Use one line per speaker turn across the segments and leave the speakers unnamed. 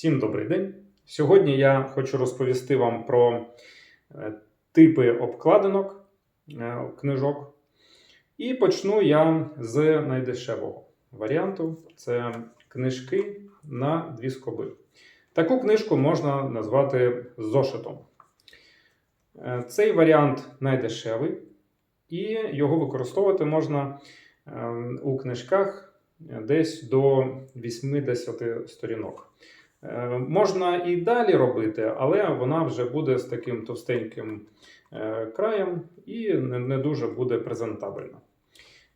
Всім добрий день. Сьогодні я хочу розповісти вам про е, типи обкладинок е, книжок. І почну я з найдешевого варіанту це книжки на дві скоби. Таку книжку можна назвати зошитом. Е, Цей варіант найдешевий, і його використовувати можна у книжках десь до 80 сторінок. Е, Можна і далі робити, але вона вже буде з таким товстеньким е, краєм і не дуже буде презентабельна.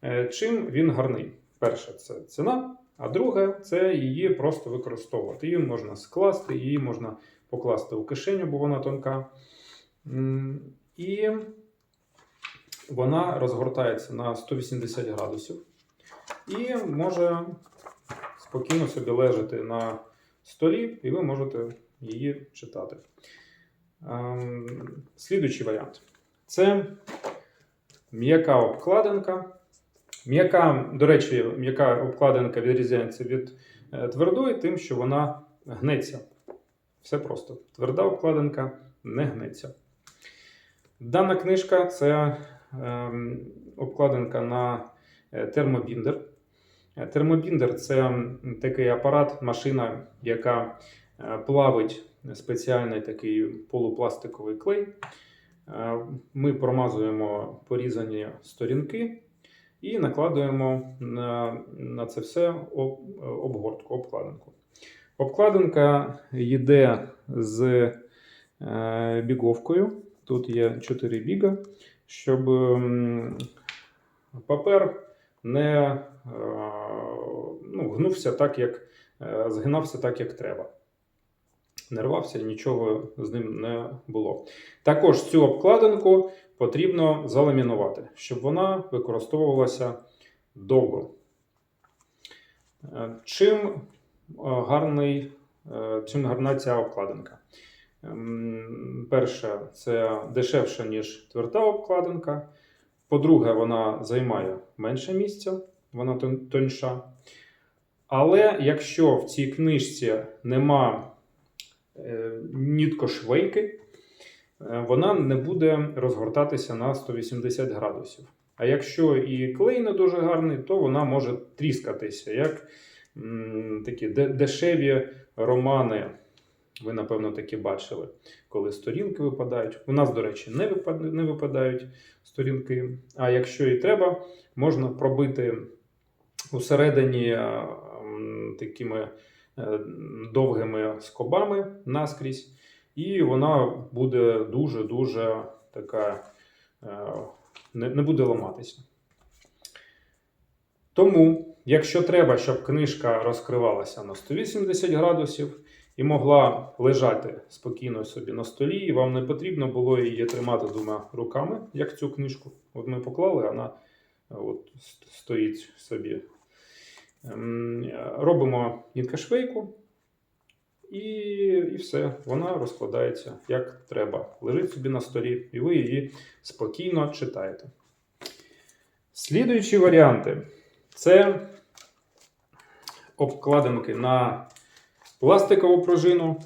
Е, Чим він гарний? Перше, це ціна, а друге це її просто використовувати. Її можна скласти, її можна покласти у кишеню, бо вона тонка. І вона розгортається на 180 градусів і може спокійно собі лежати на столі, і ви можете її читати. Ем, Слідуючий варіант це м'яка обкладинка. М'яка, до речі, м'яка обкладинка відрізняється від е, твердої, тим, що вона гнеться. Все просто. Тверда обкладинка не гнеться. Дана книжка це ем, обкладинка на е, термобіндер. Термобіндер це такий апарат, машина, яка е, плавить спеціальний такий полупластиковий клей. Е, Ми промазуємо порізані сторінки і накладуємо на, на це все обгортку, обкладинку. Обкладинка йде з е, біговкою. Тут є 4 біга, щоб папер не е, ну, гнувся так, як е, згинався так, як треба. Не рвався, нічого з ним не було. Також цю обкладинку потрібно заламінувати, щоб вона використовувалася довго. Е, Чим гарний, чим гарна ця обкладинка? Ем, Перше, це дешевше, ніж тверда обкладинка. По-друге, вона займає менше місця, вона тоньша. Але якщо в цій книжці нема е, ніткошвейки, е, вона не буде розгортатися на 180 градусів. А якщо і клей не дуже гарний, то вона може тріскатися, як м, такі де- дешеві романи. Ви, напевно, такі бачили, коли сторінки випадають. У нас, до речі, не, випад... не випадають сторінки. А якщо і треба, можна пробити усередині е, такими е, довгими скобами наскрізь, і вона буде дуже-дуже така, е, не буде ламатися. Тому, якщо треба, щоб книжка розкривалася на 180 градусів і могла лежати спокійно собі на столі, і вам не потрібно було її тримати двома руками, як цю книжку. От ми поклали, вона е, от стоїть собі. Ем, Робимо ніткашвейку, і, і все, вона розкладається як треба. Лежить собі на столі, і ви її спокійно читаєте. Слідуючі варіанти це обкладинки на пластикову пружину.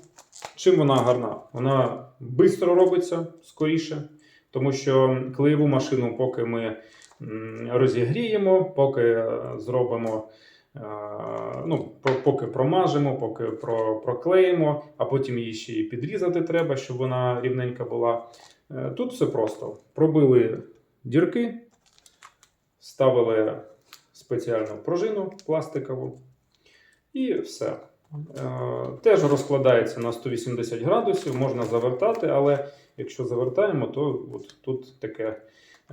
Чим вона гарна? Вона швидко робиться скоріше, тому що клеєву машину, поки ми розігріємо, поки е, зробимо, е, ну, поки промажемо, поки проклеїмо, а потім її ще і підрізати треба, щоб вона рівненька була. Е, Тут все просто. Пробили дірки, ставили спеціальну пружину пластикову і все. Е, Теж розкладається на 180 градусів, можна завертати, але якщо завертаємо, то от тут таке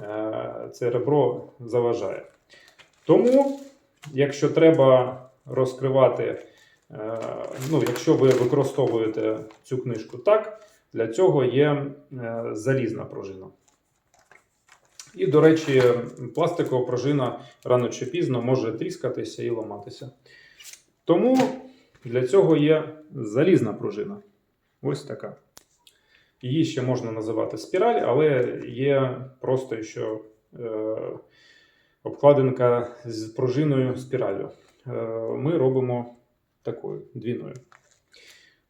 е, це ребро заважає. Тому, якщо треба розкривати, е, ну, якщо ви використовуєте цю книжку так, для цього є залізна пружина. І, до речі, пластикова пружина рано чи пізно може тріскатися і ламатися. Тому для цього є залізна пружина. Ось така. Її ще можна називати спіраль, але є просто що е, обкладинка з пружиною спіраллю. Е, ми робимо такою двіною.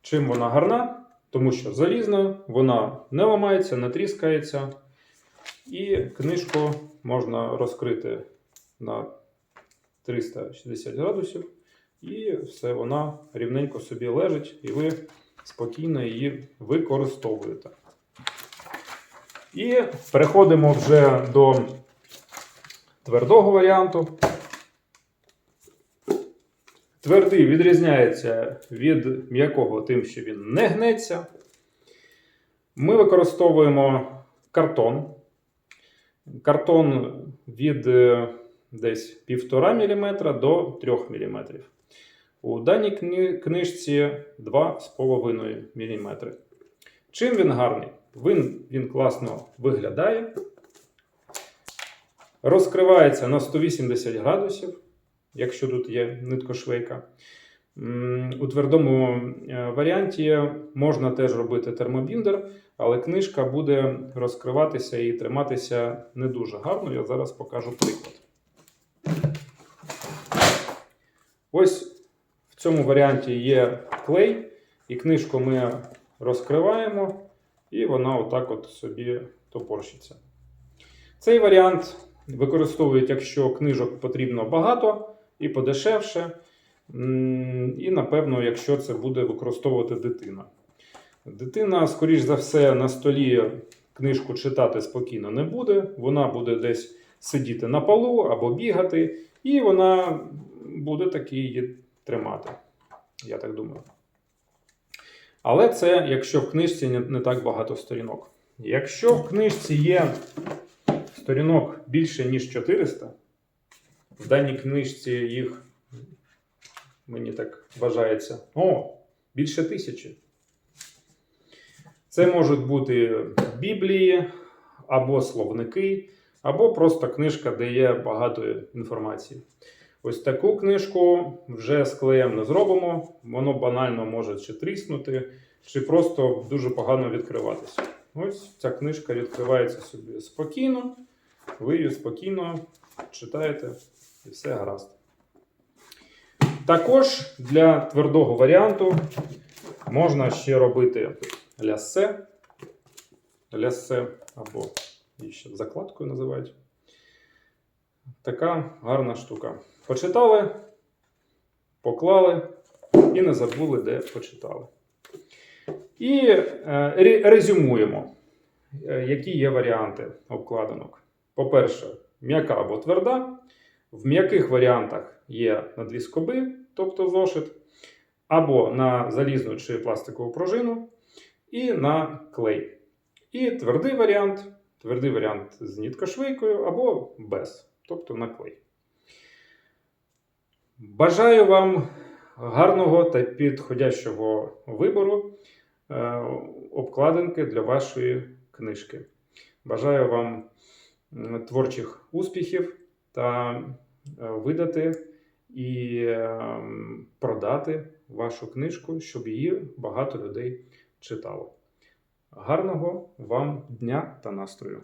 Чим вона гарна? Тому що залізна, вона не ламається, не тріскається. І книжку можна розкрити на 360 градусів, і все вона рівненько собі лежить, і ви спокійно її використовуєте. І переходимо вже до твердого варіанту. Твердий відрізняється від м'якого тим, що він не гнеться. Ми використовуємо картон. Картон від е, десь 1,5 мм до 3 мм. У даній книжці 2,5 мм. Чим він гарний? Він, він класно виглядає. Розкривається на 180 градусів, якщо тут є ниткошвейка. У твердому е, варіанті можна теж робити термобіндер, але книжка буде розкриватися і триматися не дуже гарно. Я зараз покажу приклад. Ось цьому варіанті є клей, і книжку ми розкриваємо, і вона отак от собі топорщиться. Цей варіант використовують, якщо книжок потрібно багато і подешевше. І, напевно, якщо це буде використовувати дитина. Дитина, скоріш за все, на столі книжку читати спокійно не буде. Вона буде десь сидіти на полу або бігати, і вона буде таки її тримати. Я так думаю. Але це якщо в книжці не, так багато сторінок. Якщо в книжці є сторінок більше, ніж 400, в даній книжці їх, мені так вважається, о, більше тисячі. Це можуть бути біблії, або словники, або просто книжка, де є багато інформації. Ось таку книжку вже з клеєм не зробимо. Воно банально може чи тріснути, чи просто дуже погано відкриватися. Ось ця книжка відкривається собі спокійно. Ви її спокійно читаєте і все гаразд. Також для твердого варіанту можна ще робити лясе. Лясе або ще закладкою називають. Така гарна штука. Почитали, поклали і не забули, де почитали. І е, резюмуємо, е, які є варіанти обкладинок. По-перше, м'яка або тверда. В м'яких варіантах є на дві скоби, тобто зошит, або на залізну чи пластикову пружину, і на клей. І твердий варіант, твердий варіант з ніткошвейкою або без, тобто на клей. Бажаю вам гарного та підходящого вибору е, обкладинки для вашої книжки. Бажаю вам творчих успіхів та е, видати і е, продати вашу книжку, щоб її багато людей читало. Гарного вам дня та настрою!